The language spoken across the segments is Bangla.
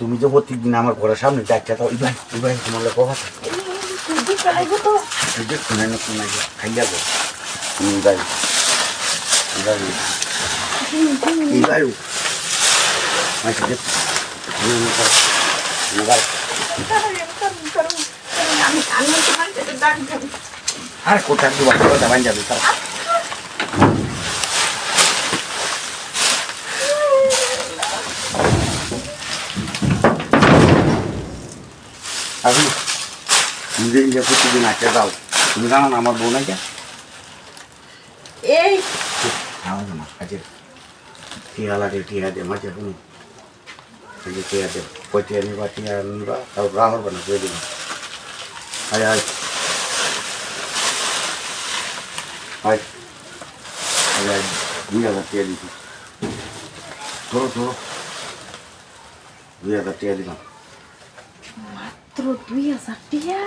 তুমি যে প্রত্যেকদিন আমার ঘরের সামনে ডাকছে তো ইব্রাহিম ইব্রাহিম তোমার লোক কথা শুনে না শুনে খাই যাব দেখ আর কোথায় যাবে তারা আমি নিজে নিজে প্রতিদিন আটকে দাও। তুমি জানো না আমার বোন আছে এই। আমার না আছে টিয়া লাগে টিয়া দে মাঝে শুনি। যে টিয়া দে কই টিয়া নিবা টিয়া নিবা তাও রাহ হবে না কই আয় আয়। আয়। আয় আয়। দুই হাজার টিয়া দিছি। ধরো ধরো। দুই হাজার টিয়া দিলাম। মাত্র দুই হাজার টিয়া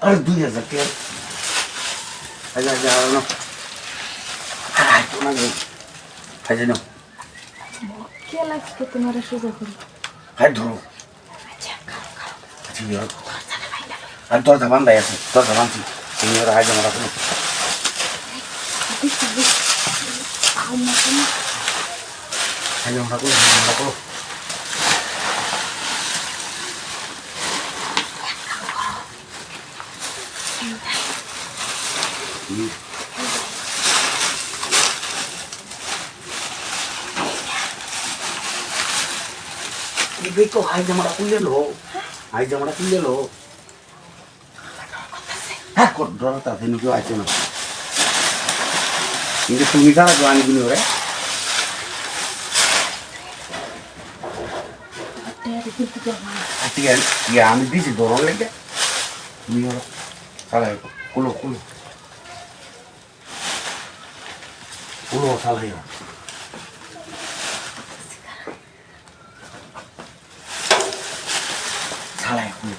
আরে দুই হাজার টিয়া আয় আয় আয় না আয় তো না আয় জানো কে লাগছে তোমার সোজা করি আয় ধরো আচ্ছা আচ্ছা ইয়ে আর দরজা বান্ধাই আছে দরজা তুমি ওরা না তুমি আয় জমা রাখো জমা রাখো হুম। এই বেটো আয় জামাটা খুললে লো আয় জামাটা খুললে লো হ্যাঁ কর ডরাটা তেন কেউ আছে না কিন্তু তুমি ছাড়া তো আনগুলি ওরে টিয়া কিন্তু জমা ঠিক আছে ইয়ে আমি দিছি ধরন লেগে তুমি ওরা চালাই কুলো কুলো কুলো চালাই চালাই কুলো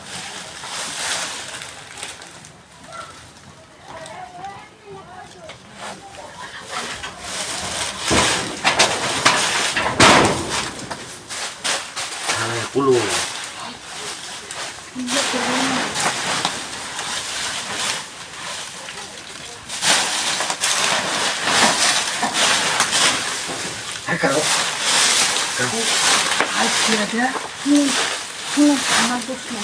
চালাই কুলো হ্যাঁ কারও কারও। আর টিয়া দেয়া হুম হুম আমার দোষ না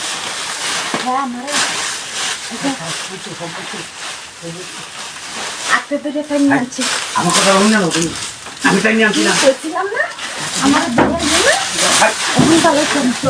হ্যাঁ আমার আতে তো যেটা নিয়ে আনছি আমার কথা বলি না তুমি আমি তাই নিয়ে আনছি না। বলছিলাম না আমার জন্য হ্যাঁ, এখন তাহলে চলছো